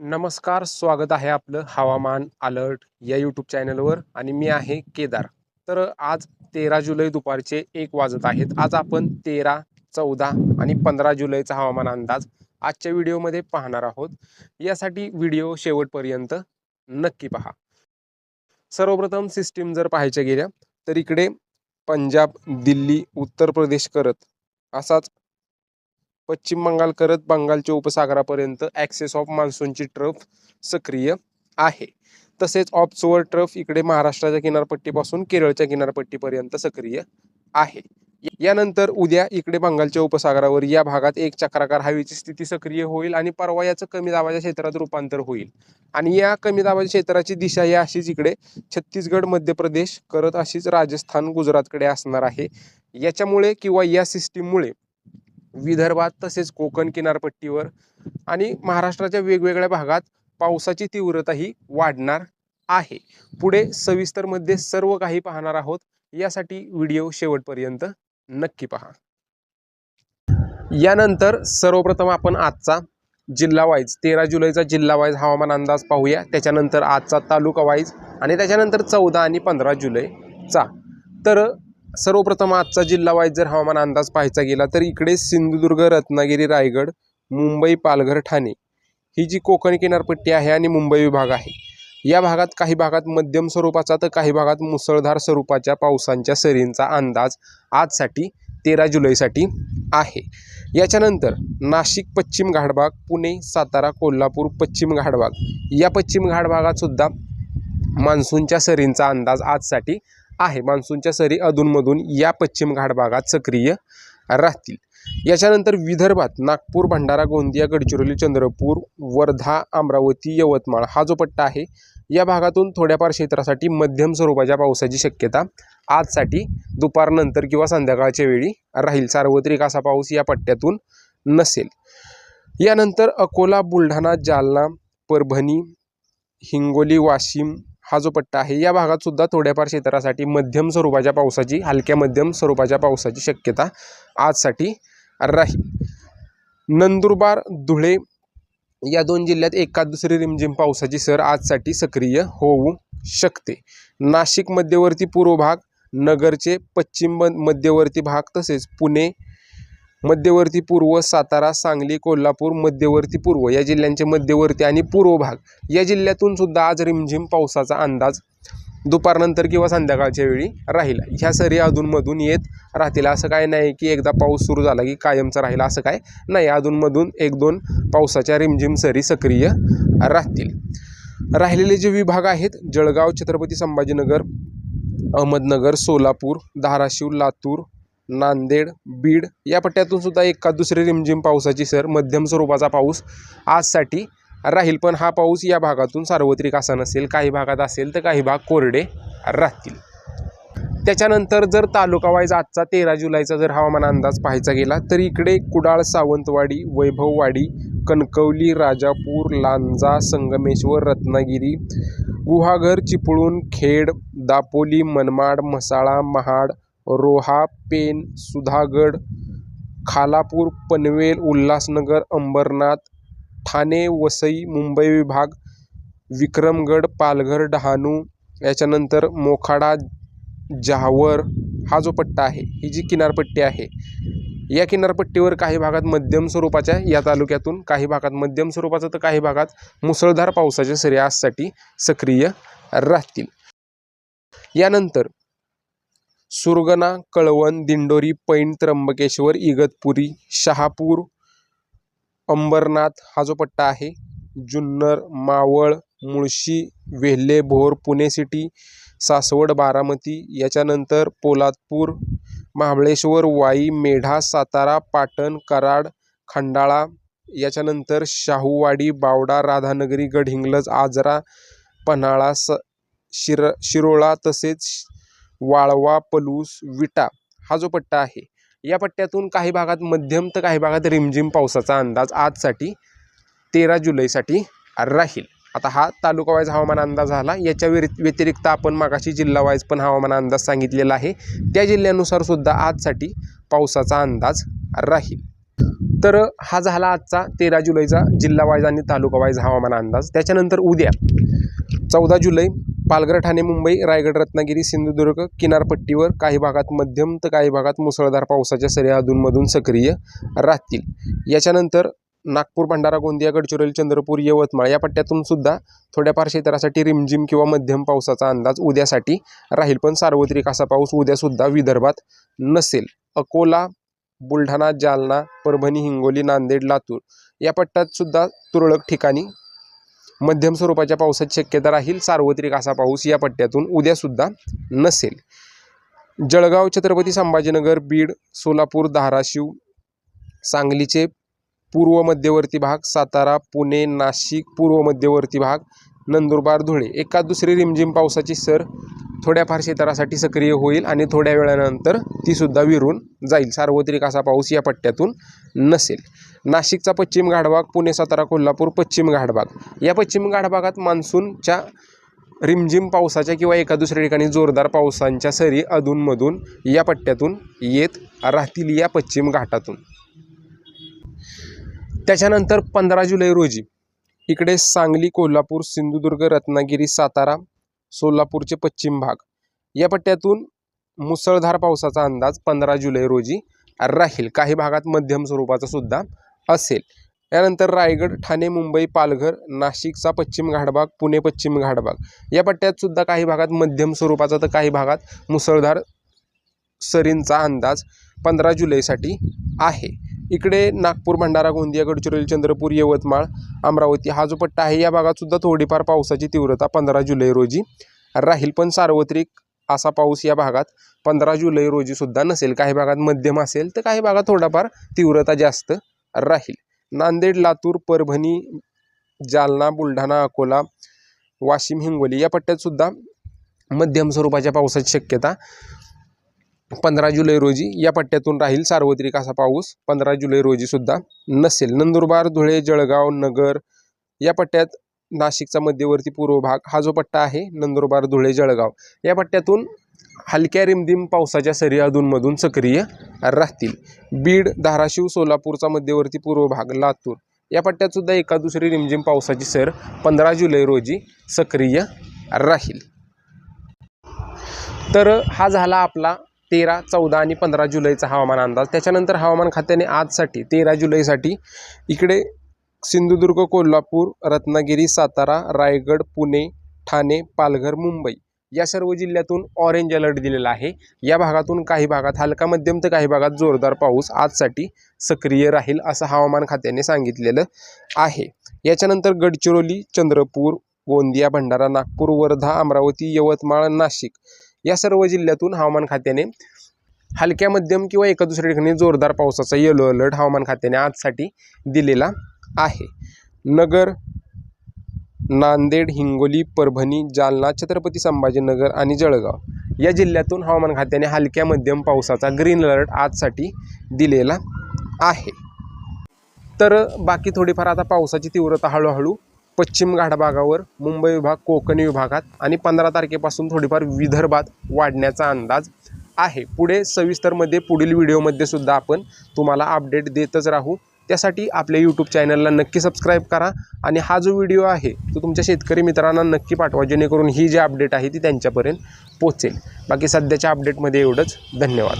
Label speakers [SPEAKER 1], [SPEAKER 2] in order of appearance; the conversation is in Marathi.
[SPEAKER 1] नमस्कार स्वागत आहे आपलं हवामान अलर्ट या यूट्यूब चॅनलवर आणि मी आहे केदार. तर आज तेरा जुलै दुपारचे एक वाजत आहेत. आज आपण तेरा चौदा आणि पंधरा जुलैचा हवामान अंदाज आजच्या व्हिडिओमध्ये पाहणार आहोत. यासाठी व्हिडिओ शेवटपर्यंत नक्की पहा. सर्वप्रथम सिस्टीम जर पाहायच्या गेल्या तर इकडे पंजाब दिल्ली उत्तर प्रदेश करत असाच पश्चिम बंगाल करत बंगालच्या उपसागरापर्यंत ॲक्सेस ऑफ मान्सूनची ट्रफ सक्रिय आहे. तसेच ऑफशोअर ट्रफ इकडे महाराष्ट्राच्या किनारपट्टीपासून केरळच्या किनारपट्टीपर्यंत सक्रिय आहे. यानंतर उद्या इकडे बंगालच्या उपसागरावर या भागात एक चक्राकार हवेची स्थिती सक्रिय होईल आणि परवा याचं कमी दाबाच्या क्षेत्रात रूपांतर होईल. आणि या कमी दाबाच्या क्षेत्राची दिशा ही अशीच इकडे छत्तीसगड मध्य प्रदेश करत अशीच राजस्थान गुजरातकडे असणार आहे. याच्यामुळे किंवा या सिस्टीममुळे विदर्भात तसेच कोकण किनारपट्टीवर आणि महाराष्ट्राच्या वेगवेगळ्या भागात पावसाची तीव्रताही वाढणार आहे. पुढे सविस्तरमध्ये सर्व काही पाहणार आहोत. यासाठी व्हिडिओ शेवटपर्यंत नक्की पहा. यानंतर सर्वप्रथम आपण आजचा जिल्हा वाईज तेरा जुलैचा जिल्हा वाईज हवामान अंदाज पाहूया. त्याच्यानंतर आजचा तालुका वाईज आणि त्याच्यानंतर चौदा आणि पंधरा जुलैचा. तर सर्वप्रथम आजचा जिल्हा वाईज जर हवामान अंदाज पाहायचा गेला तर इकडे सिंधुदुर्ग रत्नागिरी रायगड मुंबई पालघर ठाणे ही जी कोकण किनारपट्टी आहे आणि मुंबई विभाग आहे. या भागात काही भागात मध्यम स्वरूपाचा तर काही भागात मुसळधार स्वरूपाच्या पावसांच्या सरींचा अंदाज आजसाठी तेरा जुलैसाठी आहे. याच्यानंतर नाशिक पश्चिम घाटभाग पुणे सातारा कोल्हापूर पश्चिम घाटभाग या पश्चिम घाट भागातसुद्धा मान्सूनच्या सरींचा अंदाज आजसाठी आहे. मान्सूनच्या सरी अधूनमधून या पश्चिम घाट भागात सक्रिय राहतील. याच्यानंतर विदर्भात नागपूर भंडारा गोंदिया गडचिरोली चंद्रपूर वर्धा अमरावती यवतमाळ हा जो पट्टा आहे या भागातून थोड्याफार क्षेत्रासाठी मध्यम स्वरूपाच्या पावसाची शक्यता आजसाठी दुपारनंतर किंवा संध्याकाळच्या वेळी राहील. सार्वत्रिक असा पाऊस या पट्ट्यातून नसेल. यानंतर अकोला बुलढाणा जालना परभणी हिंगोली वाशिम हा जो पट्टा आहे या भागात सुद्धा थोड्याफार क्षेत्रासाठी मध्यम स्वरूपाच्या पावसाची हलक्या मध्यम स्वरूपाच्या पावसाची शक्यता आजसाठी राहील. नंदुरबार धुळे या दोन जिल्ह्यात एका दुसरी रिमझिम पावसाची सर आजसाठी सक्रिय होऊ शकते. नाशिक मध्यवर्ती पूर्व भाग नगरचे पश्चिम मध्यवर्ती भाग तसेच पुणे मध्यवर्ती पूर्व सातारा सांगली कोल्हापूर मध्यवर्ती पूर्व या जिल्ह्यांचे मध्यवर्ती आणि पूर्व भाग. या जिल्ह्यातून सुद्धा आज रिमझिम पावसाचा अंदाज दुपारनंतर किंवा संध्याकाळच्या वेळी राहील. ह्या सरी अधूनमधून येत राहतील. असं काय नाही की एकदा पाऊस सुरू झाला की कायमचा राहील. असं काय नाही. अधूनमधून एक दोन पावसाच्या रिमझिम सरी सक्रिय राहतील. राहिलेले जे विभाग आहेत जळगाव छत्रपती संभाजीनगर अहमदनगर सोलापूर धाराशिव लातूर नांदेड बीड या पट्ट्यातून सुद्धा एका दुसरी रिमझिम पावसाची सर मध्यम स्वरूपाचा पाऊस आजसाठी राहील. पण हा पाऊस या भागातून सार्वत्रिक असा नसेल काही भागात असेल तर काही भाग कोरडे राहतील. त्याच्यानंतर जर तालुकावाईज आजचा तेरा जुलैचा जर हवामान अंदाज पाहायचा गेला तर इकडे कुडाळ सावंतवाडी वैभववाडी कणकवली राजापूर लांजा संगमेश्वर रत्नागिरी गुहागर चिपळूण खेड दापोली मनमाड म्हसाळा महाड रोहा पेन सुधागड खालापूर पनवेल उल्हासनगर अंबरनाथ ठाणे वसई मुंबई विभाग विक्रमगड पालघर डहाणू याच्यानंतर मोखाडा जहावर हा जो पट्टा आहे ही जी किनारपट्टी आहे या किनारपट्टीवर काही भागात मध्यम स्वरूपाच्या या तालुक्यातून काही भागात मध्यम स्वरूपाचं तर काही भागात मुसळधार पावसाच्या सरी आजसाठी सक्रिय राहतील. यानंतर सुरगणा कळवण दिंडोरी पैण त्र्यंबकेश्वर इगतपुरी शहापूर अंबरनाथ हा जो पट्टा आहे जुन्नर मावळ मुळशी वेल्हे भोर पुणे सिटी सासवड बारामती याच्यानंतर पोलादपूर महाबळेश्वर वाई मेढा सातारा पाटण कराड खंडाळा याच्यानंतर शाहूवाडी बावडा राधानगरी गडहिंग्लज आजरा पन्हाळा स शिर शिरोळा तसेच वाळवा पलूस विटा हा जो पट्टा आहे या पट्ट्यातून काही भागात मध्यम तर काही भागात रिमझिम पावसाचा अंदाज आजसाठी तेरा जुलैसाठी राहील. आता हा तालुका वाईज हवामान अंदाज झाला. याच्या व्यतिरिक्त आपण मागाशी जिल्हा वाईज पण हवामान अंदाज सांगितलेला आहे. त्या जिल्ह्यानुसार सुद्धा आजसाठी पावसाचा अंदाज राहील. तर हा झाला आजचा तेरा जुलैचा जिल्हा वाईज आणि तालुका वाईज हवामान अंदाज. त्याच्यानंतर उद्या चौदा जुलै पालघर ठाणे मुंबई रायगड रत्नागिरी सिंधुदुर्ग किनारपट्टीवर काही भागात मध्यम तर काही भागात मुसळधार पावसाच्या सरी अधूनमधून सक्रिय राहतील. याच्यानंतर नागपूर भंडारा गोंदिया गडचिरोली चंद्रपूर यवतमाळ या पट्ट्यातून सुद्धा थोड्याफार क्षेत्रासाठी रिमझिम किंवा मध्यम पावसाचा अंदाज उद्यासाठी राहील. पण सार्वत्रिक असा पाऊस उद्यासुद्धा विदर्भात नसेल. अकोला बुलढाणा जालना परभणी हिंगोली नांदेड लातूर या पट्ट्यात सुद्धा तुरळक ठिकाणी मध्यम स्वरूपाच्या पावसाची शक्यता राहील. सार्वत्रिक असा पाऊस या पट्ट्यातून उद्यासुद्धा नसेल. जळगाव छत्रपती संभाजीनगर बीड सोलापूर धाराशिव सांगलीचे पूर्व मध्यवर्ती भाग सातारा पुणे नाशिक पूर्व मध्यवर्ती भाग नंदुरबार धुळे. एका दुसरी रिमझिम पावसाची सर थोड्याफार क्षेत्रासाठी सक्रिय होईल आणि थोड्या वेळानंतर तीसुद्धा विरून जाईल. सार्वत्रिक असा पाऊस या पट्ट्यातून नसेल. नाशिकचा पश्चिम घाटभाग पुणे सातारा कोल्हापूर पश्चिम घाटभाग. या पश्चिम घाटभागात मान्सूनच्या रिमझिम पावसाच्या किंवा एका दुसऱ्या ठिकाणी जोरदार पावसांच्या सरी अधूनमधून या पट्ट्यातून येत राहतील या पश्चिम घाटातून. त्याच्यानंतर पंधरा जुलै रोजी इकडे सांगली कोल्हापूर सिंधुदुर्ग रत्नागिरी सातारा सोलापूरचे पश्चिम भाग. या पट्ट्यातून मुसळधार पावसाचा अंदाज पंधरा जुलै रोजी राहील. काही भागात मध्यम स्वरूपाचा सुद्धा असेल. यानंतर रायगड ठाणे मुंबई पालघर नाशिकचा पश्चिम घाटभाग पुणे पश्चिम घाटभाग. या पट्ट्यात सुद्धा काही भागात मध्यम स्वरूपाचा तर काही भागात मुसळधार सरींचा अंदाज पंधरा जुलैसाठी आहे. इकडे नागपूर भंडारा गोंदिया गडचिरोली चंद्रपूर यवतमाळ अमरावती हा जो पट्टा आहे या भागात सुद्धा थोडीफार पावसाची तीव्रता पंधरा जुलै रोजी राहील. पण सार्वत्रिक असा पाऊस या भागात पंधरा जुलै रोजी सुद्धा नसेल. काही भागात मध्यम असेल तर काही भागात थोडाफार तीव्रता जास्त राहील. नांदेड लातूर परभणी जालना बुलढाणा अकोला वाशिम हिंगोली या पट्ट्यात सुद्धा मध्यम स्वरूपाच्या पावसाची शक्यता पंधरा जुलै रोजी या पट्ट्यातून राहील सार्वत्रिक असा पाऊस. पंधरा जुलै रोजी सुद्धा नसेल. नंदुरबार धुळे जळगाव नगर या पट्ट्यात नाशिकचा मध्यवर्ती पूर्व भाग हा जो पट्टा आहे नंदुरबार धुळे जळगाव या पट्ट्यातून हलक्या रिमदिम पावसाच्या सरी अधूनमधून सक्रिय राहतील. बीड धाराशिव सोलापूरचा मध्यवर्ती पूर्व भाग लातूर या पट्ट्यात सुद्धा एका दुसरी रिमझिम पावसाची सर पंधरा जुलै रोजी सक्रिय राहील. तर हा झाला आपला तेरा चौदा आणि पंधरा जुलैचा हवामान अंदाज. त्याच्यानंतर हवामान खात्याने आजसाठी तेरा जुलैसाठी इकडे सिंधुदुर्ग कोल्हापूर रत्नागिरी सातारा रायगड पुणे ठाणे पालघर मुंबई या सर्व जिल्ह्यातून ऑरेंज अलर्ट दिलेला आहे. या भागातून काही भागात हलका मध्यम तर काही भागात जोरदार पाऊस आजसाठी सक्रिय राहील असं हवामान खात्याने सांगितलेलं आहे. याच्यानंतर गडचिरोली चंद्रपूर गोंदिया भंडारा नागपूर वर्धा अमरावती यवतमाळ नाशिक या सर्व जिल्ह्यातून हवामान खात्याने हलक्या मध्यम किंवा एका दुसऱ्या ठिकाणी जोरदार पावसाचा येलो अलर्ट हवामान खात्याने आजसाठी दिलेला आहे. नगर नांदेड हिंगोली परभणी जालना छत्रपती संभाजीनगर आणि जळगाव या जिल्ह्यातून हवामान खात्याने हलक्या मध्यम पावसाचा ग्रीन अलर्ट आजसाठी दिलेला आहे. तर बाकी थोडीफार आता पावसाची तीव्रता हळूहळू पश्चिम घाटभागावर मुंबई विभाग कोकणी विभागात आणि पंधरा तारखेपासून थोडीफार विदर्भात वाढण्याचा अंदाज आहे. पुढे सविस्तरमध्ये पुढील व्हिडिओमध्ये सुद्धा आपण तुम्हाला अपडेट देतच राहू. त्यासाठी आपल्या यूट्यूब चॅनलला नक्की सबस्क्राईब करा आणि हा जो व्हिडिओ आहे तो तुमच्या शेतकरी मित्रांना नक्की पाठवा जेणेकरून ही जी अपडेट आहे ती त्यांच्यापर्यंत पोचेल बाकी सध्याच्या अपडेटमध्ये एवढंच. धन्यवाद.